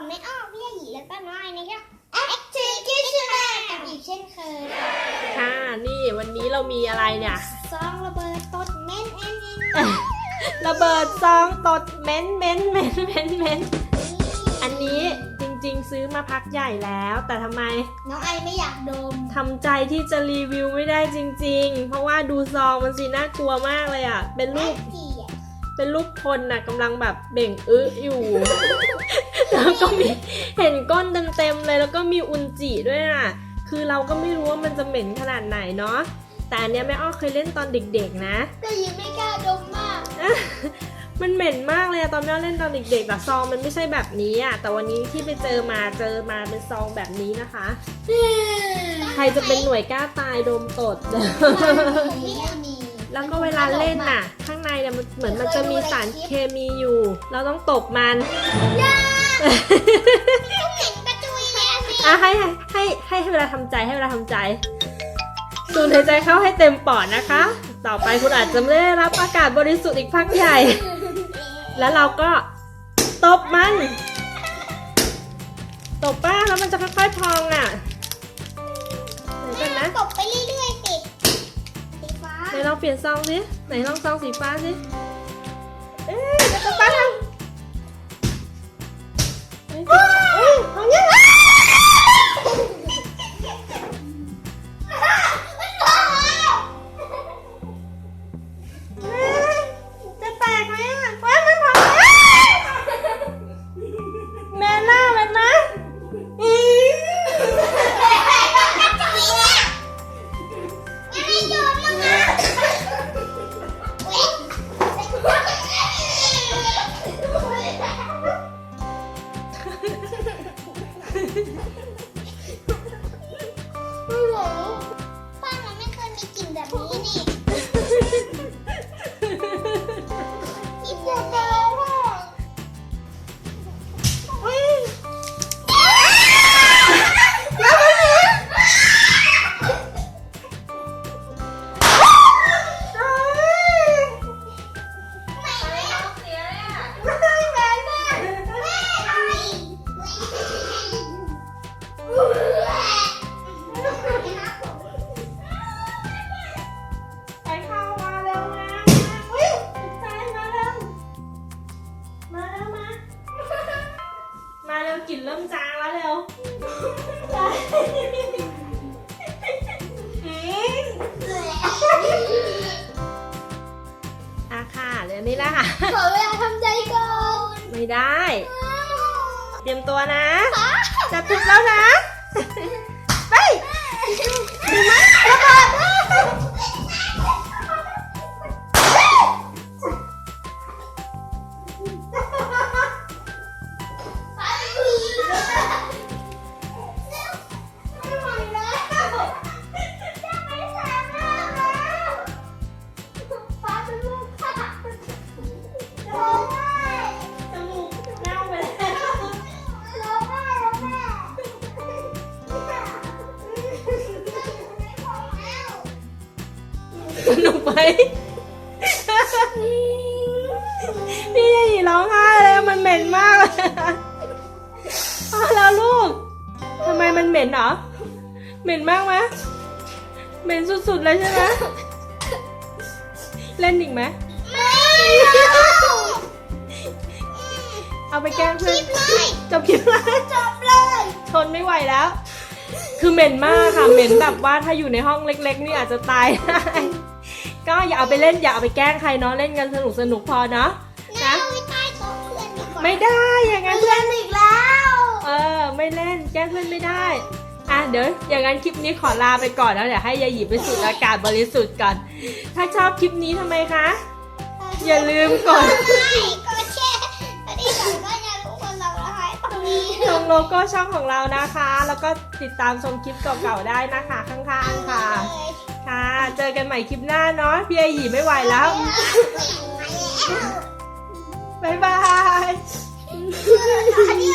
ก็น้อยนะครับ Execution กับอีกเช่นเคยค่ะนี่วันนี้เรามีอะไรเนี่ยซองระเบิดตดเม้นเอ็นเอ็นระเบิดซองตดเม้นเม้นเม้นเม้นเม้นอันนี้จริงๆซื้อมาพักใหญ่แล้ว แต่ทำไม น้องไอไม่อยากดมทำใจที่จะรีวิวไม่ได้จริง ๆ เพราะว่าดูซองมันสิน่ากลัวมากเลยอะ เป็นรูปเกลียดเป็นรูปคนน่ะกำลังแบบเบ่งอึอยู่ แล้วก็มีเห็นก้นเต็มๆเลย แล้วก็มีอุนจิด้วยน่ะคือเราก็ไม่รู้ว่ามันจะเหม็นขนาดไหนเนาะแต่อันเนี้ยแม่อ้อเคยเล่นตอนเด็กๆนะก็ยังไม่กล้าดมมาก มันเหม็นมากเลยอะตอนแม่อ้อเล่นตอนเด็กๆแต่ซองมันไม่ใช่แบบนี้อะแต่วันนี้ที่ไปเจอมาเจอมาเป็นซองแบบนี้นะคะ ใครจะเป็นหน่วยกล้าตายโดมตดไม่มีแล้วก็เวลาเล่นน่ะ ข้างในเนี่ยมันเหมือนมันจะมีสารเคมีอยู่ เราต้องตบมันต้อ งเหม็นกระจุยเลยอะสิอะให้ให้ให้ให้เวลาทำใจให้เวลาทำใจ สูดหายใจเข้าให้เต็มปอดนะคะ ต่อไปคุณอาจจะไม่ได้รับอากาศบริสุทธิ์อีกพักใหญ่ แล้วเราก็ตบมัน ตบป้าแล้วมันจะค่อยๆพองอะเดี๋ยวกันนะตบไปเรื่อยๆสิสีฟ้าไหนลองเปลี่ยนซองสิไหนลองซองสีฟ้าสิ กลิ่นเริ่มจางแล้วเร็วอืมอะค่ะเดี๋ยวนี้ละค่ะ ขอเวลาทำใจก่อนไม่ได้ เตรียมตัวนะจะทุบแล้วนะ ไปดูไหมร สนุกไหมพี่ยายร้องไห้เลยมันเหม็นมากเลยพอแล้วลูกทำไมมันเหม็นเหรอ เหม็นมากไหมเหม็นสุดๆเลยใช่ไหมเล่นอีกไหมเอาไปแกล้งเพื่อนจบคลิปเลยจบเลยทนไม่ไหวแล้ว คือเหม็นมากค่ะเหม็นแบบว่าถ้าอยู่ในห้องเล็ก ๆ นี่อาจจะตายได้ ก็อย่าเอาไปเล่นอย่าเอาไปแกล้งใครเนาะเล่นกันสนุกสนุกๆพอเนาะนะนะไว้ใต้โต๊ะเพื่อนดีกว่าไม่ได้อย่างนั้นเพื่อนอีกแล้ว เออ ไม่เล่นแกล้งเพื่อนไม่ได้อะเดี๋ยวอย่างนั้นคลิปนี้ขอลาไปก่อนแล้วเดี๋ยวให้ยายหยิบไปสูดอากาศบริสุทธิ์ก่อน ถ้าชอบคลิปนี้ทำไมคะ อย่าลืมกดไลค์กดแชร์และที่สำคัญอย่าลืมกดซับสไครต์ตรงนี้ตรงโลโก้ช่องของเรานะคะ แล้วก็ติดตามชมคลิปเก่าๆได้นะคะ ข้างๆค่ะ ค่ะ เจอกันใหม่คลิปหน้าเนาะพี่ไอหยีไม่ไหวแล้ว บ๊ายบายอันนี้